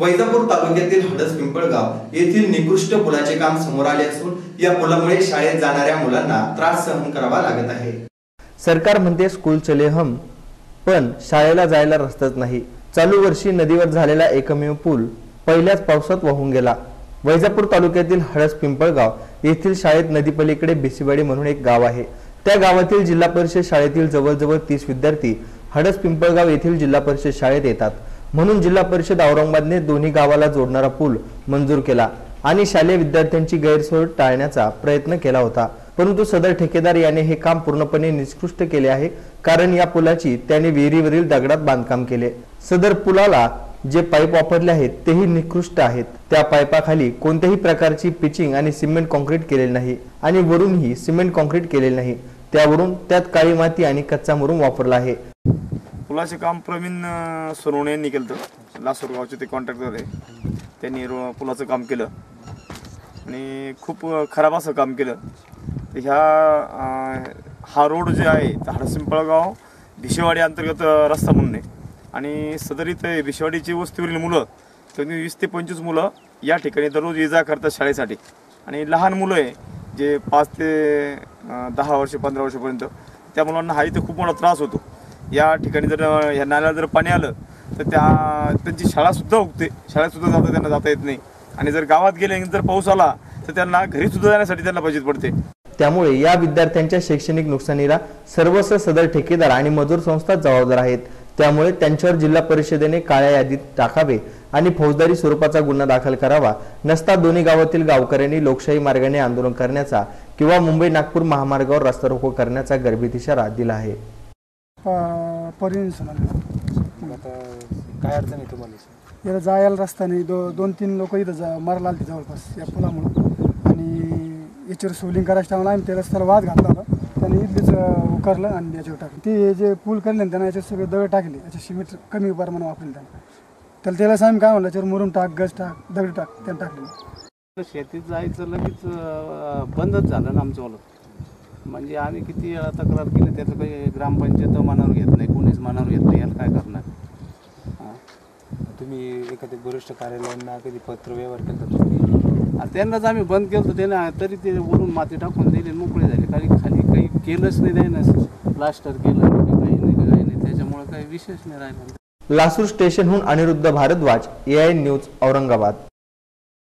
वैजापूर तालुक्यातील हडस पिंपळगाव येथील निकृष्ट पुलाचे काम समोर आले असून या पुलामुळे शाळेत जाणाऱ्या मुलांना त्रास सहन करावा लागत आहे. सरकार म्हणते स्कूल चले हम. पण शाळेला जायला रस्ताच नाही. चालू वर्षी नदीवर झालेला एकमेव पूल पहिल्याच पावसात वाहून गेला. वैजापूर तालुक्यातील हळस पिंपळगाव येथील शाळेत नदीपलीकडे बिसीवाडी म्हणून एक गाव आहे. त्या गावातील जिल्हा परिषद शाळेतील जवळजवळ तीस विद्यार्थी हडस पिंपळगाव येथील जिल्हा परिषद शाळेत येतात. म्हणून जिल्हा परिषद औरंगाबादने दोन्ही गावाला जोडणारा पूल मंजूर केला आणि शालेय विद्यार्थ्यांची गैरसोय टाळण्याचा प्रयत्न केला होता. परंतु सदर ठेकेदार याने हे काम पूर्णपणे निष्कृष्ट केले आहे कारण या पुलाची त्याने विहिरीवरील दगडात बांधकाम केले. सदर पुलाला जे पाईप वापरले आहेत तेही निकृष्ट आहेत. त्या पाईपाखाली कोणत्याही प्रकारची पिचिंग आणि सिमेंट कॉन्क्रीट केलेले नाही आणि वरूनही सिमेंट कॉन्क्रीट केलेले नाही. त्यावरून त्यात काळी माती आणि कच्चा मुरुम वापरला आहे. पुलाचे काम प्रवीण अं, सोनवणे यांनी केलं होतं. लासूर गावचे ते कॉन्ट्रॅक्टर आहे त्यांनी रो पुलाचं काम केलं. आणि खूप अं, खराब असं काम केलं. तर ह्या अं, हा रोड जे आहे तर हडसिंपळगाव भिशेवाडी अंतर्गत अं, रस्ता म्हणून आहे. आणि सदरीत भिशेवाडीची वस्तीवरील मुलं त्यांनी वीस ते पंचवीस मुलं या ठिकाणी दररोज ये जा करतात शाळेसाठी. आणि लहान मुलं आहे जे पाच ते अं, दहा वर्ष पंधरा वर्षापर्यंत त्या मुलांना हा इथे खूप मोठा त्रास होतो. या ठिकाणी जर ह्या नाल्याला जर पाणी आलं तर त्या त्यांची शाळासुद्धा उगते. शाळेतसुद्धा जाता त्यांना जाता येत नाही. आणि जर गावात गेले जर पाऊस आला तर त्यांना घरी सुद्धा जाण्यासाठी त्यांना बचत पडते. त्यामुळे या विद्यार्थ्यांच्या शैक्षणिक नुकसानीला सर्वस्व सदर ठेकेदार आणि मजूर संस्था जबाबदार आहेत. त्यामुळे त्यांच्यावर जिल्हा परिषदेने काळ्या यादीत टाकावे आणि फौजदारी स्वरूपाचा गुन्हा दाखल करावा. नसता दोन्ही गावातील गावकऱ्यांनी लोकशाही मार्गाने आंदोलन करण्याचा किंवा मुंबई नागपूर महामार्गावर रस्ता रोको करण्याचा गर्भित इशारा दिला आहे. परिणाम आता काय अडचण आहे तुम्हाला? याला जायला रस्ता नाही. दो दोन तीन लोक इथं जा मरायला आलते जवळपास या पुलामुळं. आणि याच्यावर सोलिंग करायच्या टायमाला आम्ही त्या रस्त्याला वाद घातला होता. त्याने इथलीच अं, उकारलं आणि याच्यावर टाकलं. ते जे पूल करले ना त्यानं याच्यात सगळे दगड टाकले. याच्या सिमेंट कमी प्रमाणात वापरले त्यानं. त्याला त्याला आम्ही काय म्हणलं याच्यावर मुरुम टाक गज टाक दगड टाक त्यानं टाकले. शेतीत जायचं लगेच अं, बंदच झालं ना आमचं ओलं म्हणजे आम्ही किती वेळा तक्रार केली त्याचं काही ग्रामपंचायत मनावर घेत नाही कोणीच मनावर घेत नाही याला काय करणार? हां. तुम्ही एखाद्या वरिष्ठ कार्यालयांना कधी पत्र व्यवहार केला त्यांनाच आम्ही बंद केलं होतं त्याने तरी ते वरून माती टाकून दिली आणि मोकळे झाले. काही खाली काही केलंच नाही त्यानं प्लास्टर केलं नाही का काही नाही काही नाही त्याच्यामुळे काही विशेष नाही राहिलं. लासूर स्टेशनहून अनिरुद्ध भारद्वाज एआय न्यूज औरंगाबाद.